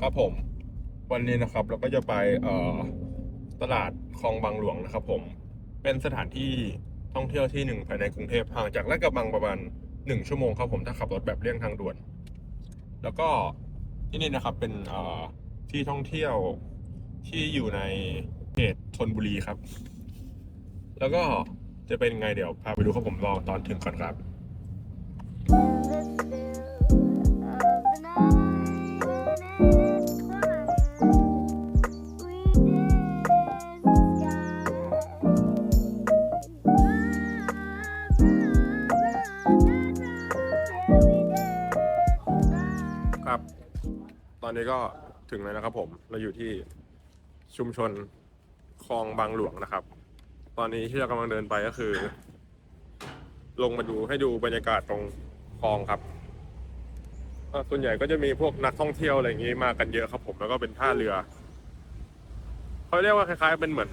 ครับผม วันนี้นะครับเราก็จะไปเอ่อตลาดคลองบางหลวงนะครับ ผมเป็นสถานที่ท่องเที่ยวที่หนึ่งภายในกรุงเทพห่างจากลาดกระบังประมาณหนึ่งชั่วโมงครับผมถ้าขับรถแบบเลี่ยงทางด่วน แล้วก็ที่นี่นะครับเป็นเอ่อที่ท่องเที่ยวที่อยู่ในเขตธนบุรีครับ แล้วก็จะเป็นไงเดี๋ยวพาไปดูครับผมรอตอนถึงก่อนครับ อนนี้ก็ถึงแล้วนะครับผมเราอยู่ที่ชุมชนคลองบางหลวงนะครับ ตอนนี้ที่เรากำลังเดินไปก็คือ ลงมาดูให้ดูบรรยากาศตรงคลองครับส่วนใหญ่ก็จะมีพวกนักท่องเที่ยวอะไรอย่างนี้มากันเยอะครับผมแล้วก็เป็นท่าเรือเขาเรียกว่าคล้ายๆ เป็นเหมือน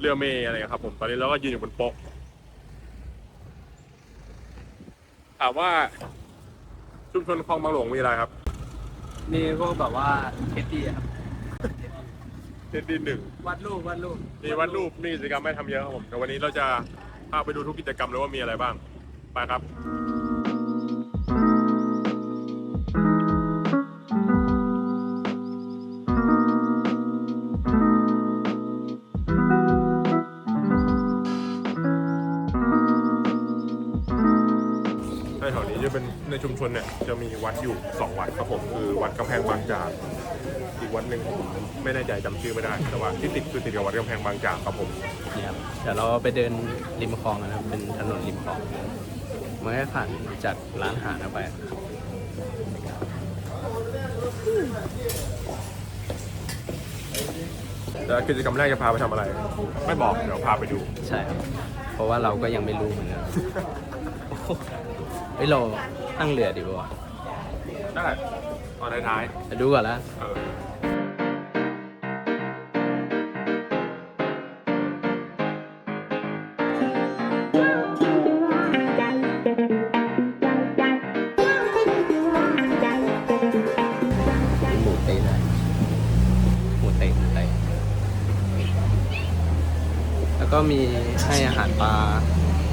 เรือเมย์อะไรครับ ผมตอนนี้เราก็ยืนอยู่บนโป๊ะถามว่าชุมชนคลองบางหลวงมีอะไรครับ มีพวกแบบว่าเทสดีครับเทนดีหนึ่งวัดรูปวัดรูปมีวาดรูปมีกิจกรรมให้ทำเยอะครับผมแต่วันนี้เราจะพาไปดูทุกกิจกรรมเลยว่ามีอะไรบ้างไปครับ ในชุมชนเนี่ยจะมีวัดอยู่สองวัดครับผมคือวัดกำแพงบางจากอีกวัดหนึ่งผมไม่แน่ใจจำชื่อไม่ได้ แต่ว่าที่ติดคือติดกับวัดกำแพงบางจากครับผมเนี่ยครับเดี๋ยวเราไปเดินริมคลองนะครับเป็นถนนริมคลองมันก็ผ่านจากร้านอาหารออกไปครับแล้วกิจกรรมแรกจะพาไปทำอะไร ไม่บอกเดี๋ยวพาไปดู ใช่ครับ เพราะว่าเราก็ยังไม่รู้เหมือนกัน เฮ้ยเรา ตั้งเรือดีป่าวะได้ตอนท้ายไปดูก่อนละๆเออมีหมูเตะด้วยหมูเตะหมูเตะแล้วก็มีให้อาหารปลา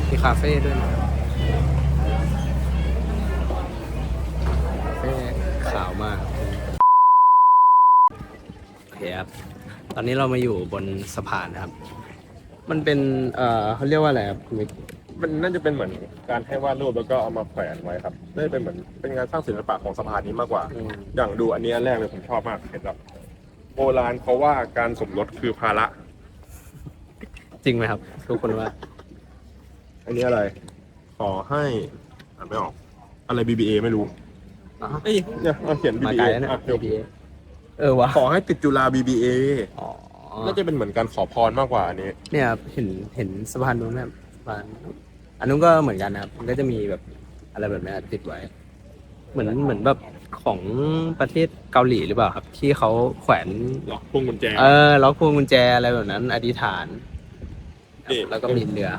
มีคาเฟ่ด้วยนะ คครับ ตอนนี้เรามาอยู่บนสะพานนะครับ มันเป็น เอ่อเขาเรียกว่าอะไรครับคุณมิกมันน่าจะเป็นเหมือนการให้วาดรูปแล้วก็เอามาแขวนไว้ครับน่าจะเป็นเหมือนเป็นงานสร้างศิลปะของสะพานนี้มากกว่าอืมอย่างดูอันนี้อันแรกเลยผมชอบมากเห็นแบบโบราณเขาว่าการสมรสคือภาระ จริงไหมครับ ทุกคนว่า อันนี้อะไร ขอให้อ่านไม่ออก อะไร BBA ไม่รู้อ๋อเอ้ยเนี่ยเอาเขียน มา BBA ไกลแล้วเนี่ย อะเดี๋ยว BBA เออวะขอให้ติดจุฬา BBA อ๋อน่าจะเป็นเหมือนการขอพรมากกว่าอันนี้ เนี่ยครับเห็นเห็นสะพานนู้นไหมครับสะพานอันนู้นก็เหมือนกันนะครับมันก็จะมีแบบอะไรแบบนี้ติดไว้ เหมือนเหมือนแบบของประเทศเกาหลีหรือเปล่าครับ ที่เขาแขวนล็อกพวงกุญแจเออล็อกพวงกุญแจอะไรแบบนั้น อธิษฐาน นี่แล้วก็มีเรือ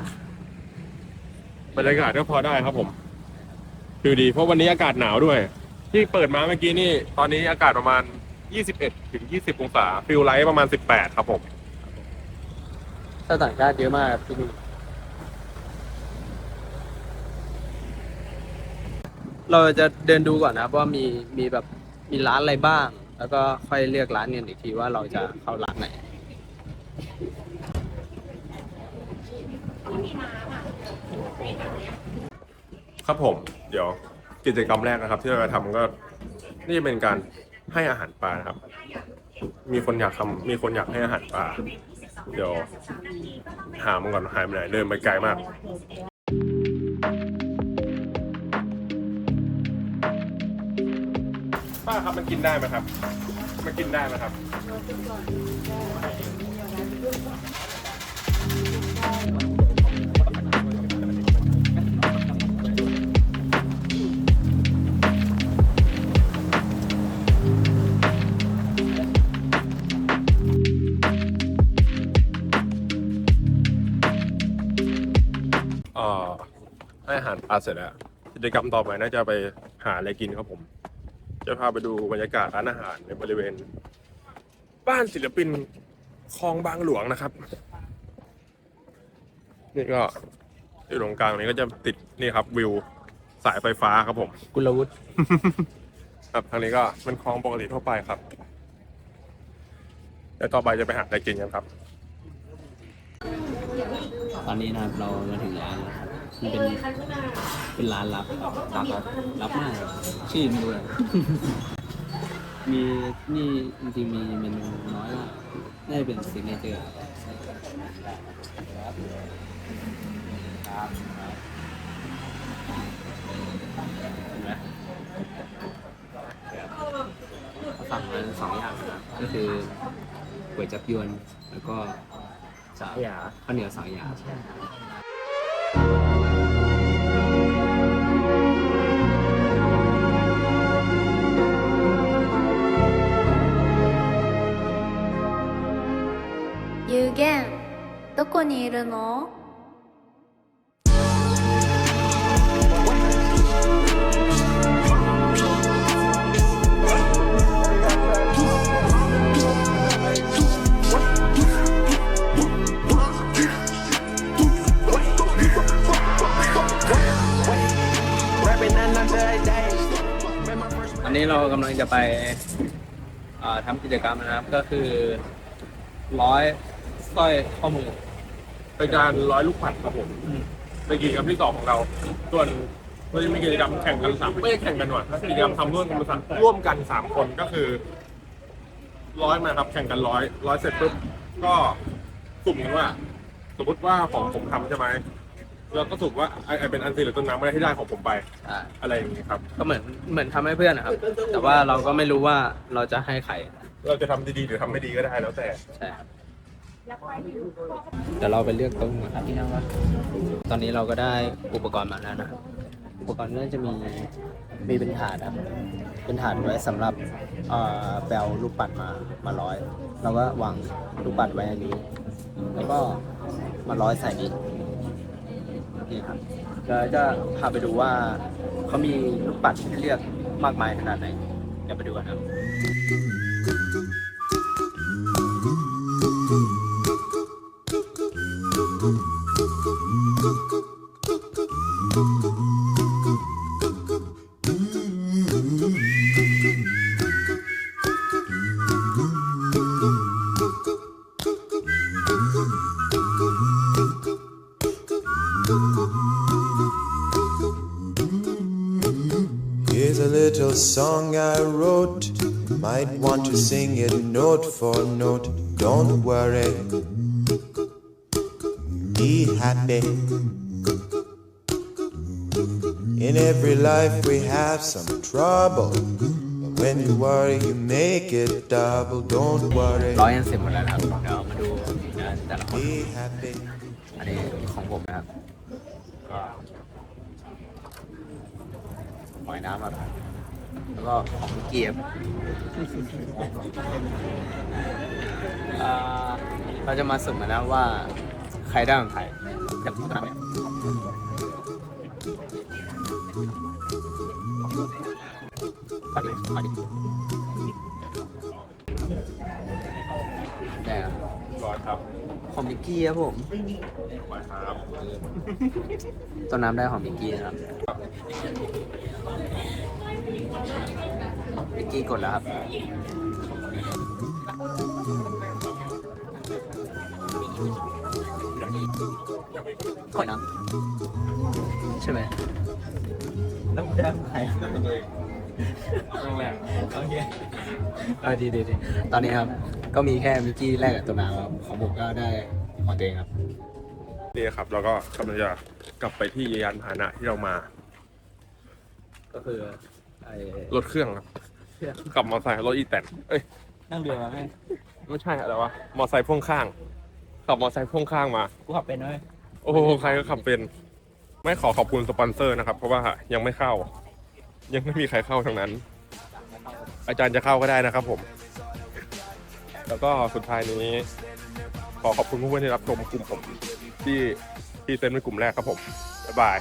บรรยากาศก็พอได้ครับผมดูดี เพราะวันนี้อากาศหนาวด้วย ที่เปิดมาเมื่อกี้นี่ ตอนนี้อากาศประมาณ 21 ถึง 20 องศาฟิลไลท์ประมาณ 18 ครับผม ชาวต่างชาติเยอะมากครับที่นี่เราจะเดินดูก่อนนะครับว่ามีมีแบบมีร้านอะไรบ้าง แล้วก็ค่อยเลือกร้านกันอีกทีว่าเราจะเข้าร้านไหน ครับผม เดี๋ยวกิจกรรมแรกนะครับ ที่เราจะทำก็ นี่จะเป็นการ ให้อาหารปลานะครับ มีคนอยากทำมีคนอยากให้อาหารปลา เดี๋ยวหามันก่อนหายไปไหนเดินไปไกลมากป้าครับมันกินได้ไหมครับ มันกินได้ไหมครับ อให้อาหารปลาเสร็จแล้วกิจกรรมต่อไปน่าจะไปหาอะไรกินครับผม จะพาไปดูบรรยากาศร้านอาหารในบริเวณ บ้านศิลปินคลองบางหลวงนะครับ นี่ก็อยู่ตรงกลางนี้ก็จะติดนี่ครับวิวสายไฟฟ้าครับผม กุลวุฒิครับทางนี้ก็เป็นคลองปกติทั่วไปครับแล้วต่อไปจะไปหาอะไรกินกันครับ ตอนนี้นะครับเรามาถึงร้านแล้วครับ มันเป็นเป็นร้านลับครับลับครับลับมากครับชื่อไม่รู้เลย มีนี่จริงๆมีเมนูน้อยมากน่าจะเป็นซิกเนเจอร์ครับครับเห็นไหมเขาสั่งมาสองอย่างนะครับก็คือก๋วยจับยวนแล้วก็สาหยาข้าวเหนียวสาหยา にいるの อันนี้เรากำลังจะไปอ่าทำกิจกรรมนะครับ ก็คือร้อยสร้อยข้อมือ เป็นการร้อยลูกปัดครับผมเป็นกิจกรรมที่สองของเรา ส่วนเราจะมีกิจกรรมแข่งกันสามไม่ใช่แข่งกันหน่อยกิจกรรมทำร่วมกันสามร่วมกันสามคนก็คือร้อยมาครับ แข่งกันร้อยร้อยเสร็จปุ๊บก็สุ่มกันว่า สมมติว่าของผมทำใช่ไหมแล้วก็สุ่มว่าไอไอเป็นอันซีหรือต้นน้ำอะไรที่ได้ของผมไปอ่าอะไรอย่างนี้ครับ ก็เหมือนเหมือนทำให้เพื่อนนะครับ แต่ว่าเราก็ไม่รู้ว่าเราจะให้ใครเราจะทำดีๆหรือทำไม่ดีก็ได้แล้วแต่ ใช่ครับ เดี๋ยวเราไปเลือกโต๊ะกันครับที่นั่งว่าตอนนี้เราก็ได้อุปกรณ์มาแล้วนะครับอุปกรณ์ก็จะมีมีเป็นถาดครับเป็นถาดไว้สำหรับแปลลูกปัดมามาร้อย เราก็วางลูกปัดไว้อันนี้ แล้วก็มาร้อยใส่นี้นี่ครับเราจะพาไปดูว่าเขามีลูกปัดให้เลือกมากมายขนาดไหนเดี๋ยวไปดูกันครับ song I wrote. Might want to sing it note for note. Don't worry. Be happy. In every life we have some trouble. But when you worry, you make it double. Don't worry. ร้อยยังเสร็จหมดแล้วนะครับ เดี๋ยวมาดูงานแต่ละคน Be happy. อันนี้ของผมนะครับก็หอยน้ำครับ แล้วก็ของเกียบอ่าเราจะมาสุ่มกันนะว่า ใครได้ของใครจากทุกท่านเนี่ยปัดเลยปัดดิได้ครับร้อยครับของมิกกี้ครับผมร้อยครับต้นน้ำได้ของมิกกี้นะครับ มิกกี้กดแล้วครับกดนะใช่ไหมแล้วได้ของใครโรงแรมโอเคเออดีดีดีตอนนี้ครับ ก็มีแค่มิกกี้แรกกับตัวน้ำครับของผมก็ได้ของตัวเองครับ นี่ครับเราก็กำลังจะกลับไปที่ยานพาหนะที่เรามา ก็คือไอ้ รถเครื่องครับขับมอเตอร์ไซค์รถอีแตนเอ้ยนั่งเรือมาไหมไม่ใช่อะไรวะมอเตอร์ไซค์พ่วงข้างขับมอเตอร์ไซค์พ่วงข้างมา กูขับเป็นไหมโอ้โหใครก็ขับเป็น ไม่ขอขอบคุณสปอนเซอร์นะครับ เพราะว่ายังไม่เข้า ยังไม่มีใครเข้าทั้งนั้น อาจารย์จะเข้าก็ได้นะครับผม แล้วก็สุดท้ายนี้ ขอขอบคุณผู้เพื่อนที่รับชมกลุ่มผมที่ที่เซ็นเป็นกลุ่มแรกครับผมบ๊ายบาย